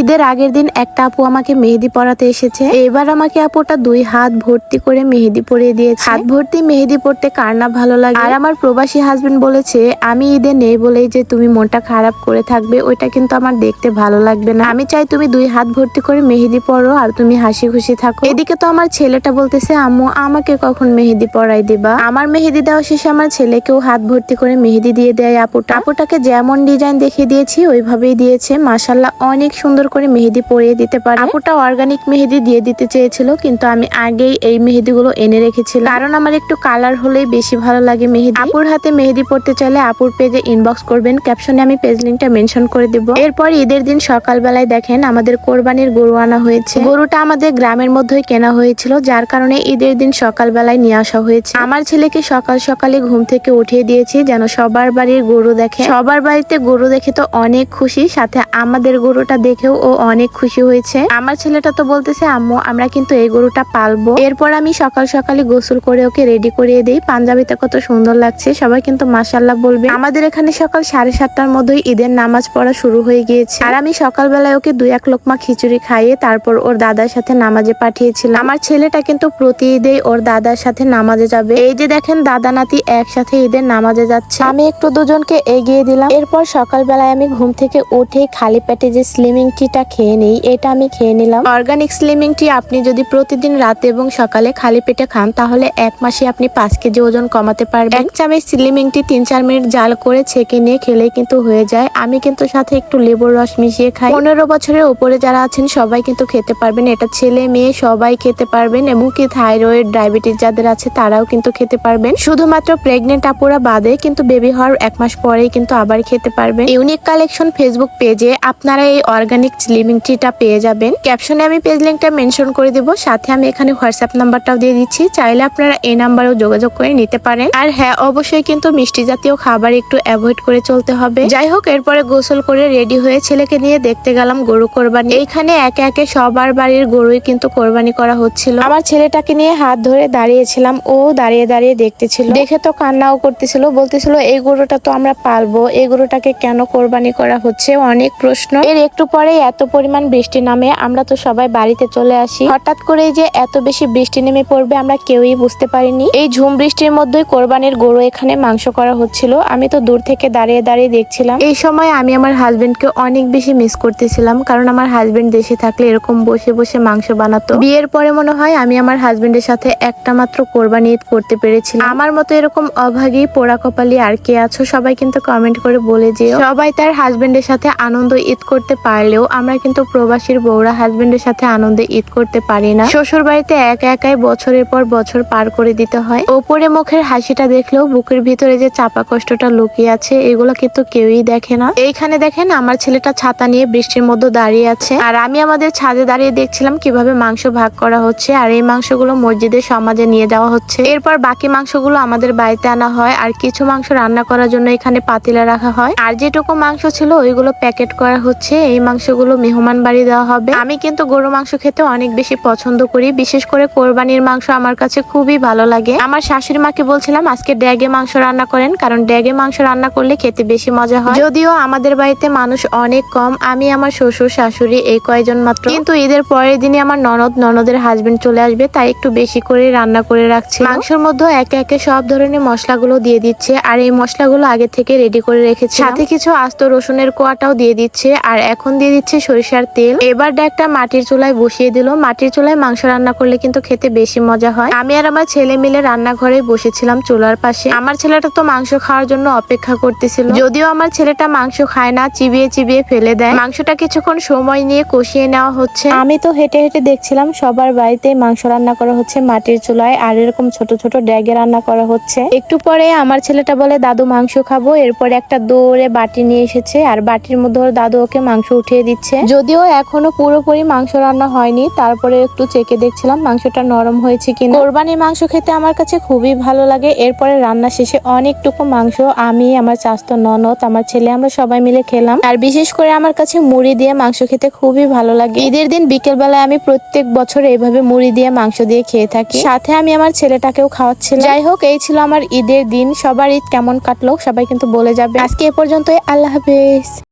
ঈদের আগের দিন একটা আপু আমাকে মেহেদি পরাতে এসেছে। এবার আমাকে আপুটা দুই হাত ভর্তি করে মেহেদি পরিয়ে দিয়েছে। হাত ভর্তি মেহেদি পড়তে কার না ভালো লাগে? আর আমার প্রবাসী হাজবেন্ড বলেছে, আমি ঈদে নেই বলেই যে তুমি মনটা খারাপ করে থাকবে, ওইটা কিন্তু আমার দেখতে ভালো লাগবে না। আমি চাই তুমি দুই হাত ভর্তি করে মেহেদি পরো আর তুমি হাসি খুশি থাকো। এদিকে তো আমার ছেলেটা বলতেছে, আম্মু, আমাকে কখন মেহেদি পরাই দিবা? আমার মেহেদি দেওয়া শেষে আমার ছেলেকেও হাত ভর্তি করে মেহেদি দিয়ে দেয় আপুটা। আপুটাকে যেমন ডিজাইন দেখিয়ে দিয়েছি, ওইভাবেই দিয়েছে। মাসাল্লাহ অনেক সুন্দর করে মেহেদি পরিয়ে দিতে পারে। আপুটা অর্গানিক মেহেদি দিয়ে দিতে চেয়েছিল, কিন্তু আমি আগেই এই মেহেদিগুলো এনে রেখেছিলাম। কারণ আমার একটু কালার হলেই বেশি ভালো লাগে মেহেদি। আপুর হাতে মেহেদি পড়তে চাইলে আপুর পেজে ইনবক্স করবেন। ক্যাপশনে আমি পেজ লিঙ্কটা মেনশন করে দিব। এরপর ঈদের দিন সকালবেলায় দেখেন আমাদের কোরবানির গরু আনা হয়েছে। গরুটা আমাদের গ্রামের মধ্যেই কেনা হয়েছিল, যার কারণে ঈদের দিন সকালবেলায় নিয়ে আসা হয়েছে। আমার ছেলেকে সকাল সকালে ঘুম থেকে উঠিয়ে দিয়েছি, যেন সবার বাড়ির গরু দেখে। সবার বাড়িতে গরু দেখে তো অনেক খুশি, সাথে আমাদের গরুটা দেখেও ও অনেক খুশি হয়েছে। আমার ছেলেটা তো বলতেছে, আম্মু, আমরা কিন্তু এই গরুটা পালবো। এরপর আমি সকাল সকালে গোসল করে ওকে রেডি করিয়ে দিই। পাঞ্জাবিতে কত সুন্দর লাগছে, সবাই কিন্তু মাসাল্লাহ বলবে। আমাদের এখানে সকাল সাড়ে সাতটার মধ্যেই ঈদের নামাজ পড়া শুরু হয়ে গিয়েছে। আর আমি সকালবেলায় ওকে দুই এক লোকমা খিচুড়ি খাইয়ে তারপর ওর দাদার সাথে নামাজে পাঠিয়েছিলাম। আমার ছেলেটা কিন্তু প্রতি ঈদেই ওর দাদার সাথে নামাজে যাবে। এই যে দেখেন, দাদা নাতি একসাথে ঈদের নামাজে যাচ্ছে। আমি একটু দুজনকে এগিয়ে দিলাম। এরপর সকালবেলায় আমি ঘুম থেকে উঠে খালি পেটে যে স্লিমিং টিটা খেয়ে নেই এটা আমি খেয়ে নিলাম। অর্গানিক স্লিমিং টি আপনি যদি প্রতিদিন রাতে এবং সকালে খালি পেটে খান তাহলে এক মাসে আপনি পাঁচ কেজি ওজন কমাতে পারবেন। এক চামচ স্লিমিং টি তিন চার মিনিট জাল করে ছেঁকে নিয়ে খেলে কিন্তু হয়ে যায়। আমি কিন্তু সাথে একটু লেবুর রস মিশিয়ে খাই। পনেরো বছরের উপরে যারা আছেন সবাই কিন্তু খেতে পারবেন। এটা ছেলে মেয়ে সবাই খেতে পারবেন এবং কি থাইরয়েড ডায়াবেটিস যাদের আছে তারাও কিন্তু খেতে পারবেন। শুধুমাত্র প্রেগনেন্ট আপুরা বাদে কিন্তু বেবি হওয়ার এক মাস পরেই কিন্তু আবার খেতে পারবেন। ইউনিক কালেকশন ফেসবুক পেজে আপনারা এই অর্গানিক স্লিমিং টিটা পেয়ে যাবেন। ক্যাপশনে আমি পেজ লিঙ্কটা মেনশন করে দিব, সাথে আমি এখানে হোয়াটসঅ্যাপ নাম্বারটাও দিয়ে দিচ্ছি, চাইলে আপনারা এই নাম্বারেও যোগাযোগ করে নিতে পারেন। আর হ্যাঁ অবশ্যই কিন্তু মিষ্টি জাতীয় খাবার একটু অ্যাভয়েড করে চলতে হবে। যাই হোক, এরপরে গোসল করে রেডি হয়ে ছেলেকে নিয়ে দেখতে গেলাম গরু কোরবানি। এইখানে একে একে সবার বাড়ির গরুই কিন্তু কোরবানি করা হচ্ছিল। আমার ছেলেটাকে নিয়ে হাত ধরে দাঁড়িয়েছিলাম, ও দাঁড়িয়ে দাঁড়িয়ে দেখতেছিল। দেখে তো কান্নাও করতেছিল, বলতেছিল, এই গরুটা তো আমরা পালবো, এই গরুটাকে কেন কোরবানি করা হচ্ছে? অনেক প্রশ্ন। এর একটু পরে এত পরিমাণ বৃষ্টি নামে আমরা তো সবাই বাড়িতে চলে আসি। হঠাৎ করে যে এত বেশি বৃষ্টি নেমে পড়বে, আমরা কেউই বুঝতে পারিনি। এই ঝুম বৃষ্টির মধ্যেই কোরবানির গরু এখানে মাংস করা হচ্ছিল। আমি তো দূর থেকে দাঁড়িয়ে দাঁড়িয়ে দেখছিলাম। এই সময় আমি আমার হাজবেন্ডকে অনেক বেশি মিস করতেছিলাম, কারণ আমার হাজবেন্ড দেশে থাকলে এরকম বসে বসে মাংস বানাতো। বিয়ের পরে মনে হয় আমি আমার হাজবেন্ডের সাথে একটা মাত্র কোরবানি ঈদ করতে পেরেছিলাম। আমার মতো এরকম অভাগী, পোড়া কপালি আর কে আছো সবাই কিন্তু কমেন্ট করে বলে যে সবাই তার হাজবেন্ডের সাথে আনন্দ ঈদ করতে পারলেও আমরা কিন্তু প্রবাসীর বউরা হাজবেন্ডের সাথে আনন্দে ঈদ করতে পারি না। শ্বশুর বাড়িতে একা একাই বছরের পর বছর পার করে দিতে হয়। ওপরে মুখের হাসিটা দেখলেও বুকের ভিতরে যে চাপা কষ্টটা লুকিয়ে আছে, এগুলো কিন্তু কেউই দেখে না। এইখানে দেখেন আমার ছেলেটা ছাতা নিয়ে বৃষ্টির মধ্যে দাঁড়িয়ে আছে। আর আমি আমাদের ছাদে দাঁড়িয়ে দেখছিলাম কীভাবে মাংস ভাগ করা হচ্ছে আর এই মাংসগুলো মসজিদের সমাজে নিয়ে যাওয়া হচ্ছে। এরপর বাকি মাংসগুলো আমাদের বাড়িতে আনা হয় আর কিছু মাংস রান্না করার জন্য এখানে পাতিলা রাখা হয়। আর যেটুকু মাংস ছিল ওইগুলো প্যাকেট করা হচ্ছে। এই মাংসগুলো মেহমান বাড়ি দেওয়া হবে। আমি কিন্তু গরু মাংস খেতে অনেক বেশি পছন্দ করি। বিশেষ করে কোরবানির মাংস আমার কাছে খুবই ভালো লাগে। আমার শাশুড়ি মাকে বলছিলাম, আজকে ড্যাগে মাংস রান্না করেন, কারণ ড্যাগে মাংস রান্না করলে খেতে বেশি মজা হয়। যদিও আমাদের বাড়িতে মানুষ অনেক কম, আমি আমার শ্বশুর, শাশুড়ি এই কয়জন মাত্র। কিন্তু ঈদের পরের দিনে আমার ননদ, ননদের হাজবেন্ড চলে আসবে, তাই একটু বেশি করে রান্না করে রাখছি। মাংসের মধ্যে একে একে সব ধরনের মশলাগুলো দিয়ে দিচ্ছে, আর এই মশলাগুলো আগে থেকে রেডি করে রেখেছে সাথে কিছু আস্ত রসুনের কোয়াটাও দিয়ে দিচ্ছে, আর এখন দিয়ে দিচ্ছে সরিষার তেল। এবার একটা মাটির চুলায় বসিয়ে দিল। মাটির চুলায় মাংস রান্না করলে কিন্তু খেতে বেশি মজা হয়। আমি আর আমার ছেলে মিলে রান্নাঘরে বসেছিলাম চুলার পাশে। আমার ছেলেটা তো মাংস খাওয়ার জন্য অপেক্ষা করতেছিল। যদিও আমার ছেলেটা মাংস খায় না, চিবিয়ে চিবিয়ে ফেলে দেয়। মাংসটা কিছুক্ষণ সময় নিয়ে কষিয়ে নেওয়া হচ্ছে। আমি তো হেঁটে হেঁটে দেখছিলাম, সবার বাড়িতে মাংস রান্না করা হচ্ছে মাটির চুলায় আর এরকম ছোট ছোট ড্যাগে রান্না করা হচ্ছে। একটু পরে আমার ছেলেটা বলে, দাদু, মাংস খাব। এরপরে একটা দৌড়ে বাটি নিয়ে এসেছে। আর বাটির মধ্যে দাদু ওকে মাংস উঠিয়ে দিচ্ছে। যদিও এখনও পুরোপুরি মাংস রান্না হয়নি, তারপরে একটু চেকে দেখছিলাম মাংসটা নরম হয়েছে কিনা। কোরবানির মাংস খেতে আমার কাছে খুবই ভালো লাগে। এরপরে রান্না শেষে অনেকটুকু মাংস আমি, আমার চাস্ত ননদ, আমার ছেলে, আমরা সবাই মিলে খেলাম। আর বিশেষ করে আমার কাছে মুড়ি দিয়ে মাংস খেতে খুবই ভালো লাগে। ঈদের দিন বিকেল বেলায় আমি প্রত্যেক বছর এইভাবে মুড়ি দিয়ে মাংস দিয়ে খেয়ে থাকি। সাথে আমি আমার ছেলেটাকেও খাওয়াচ্ছিলাম। যাই হোক, এই ছিল আমার ঈদের দিন। সবার ঈদ কেমন কাটলো, সবাই কিন্তু বলে যাবে। আজকে এ পর্যন্তই। আল্লাহ হাফেজ।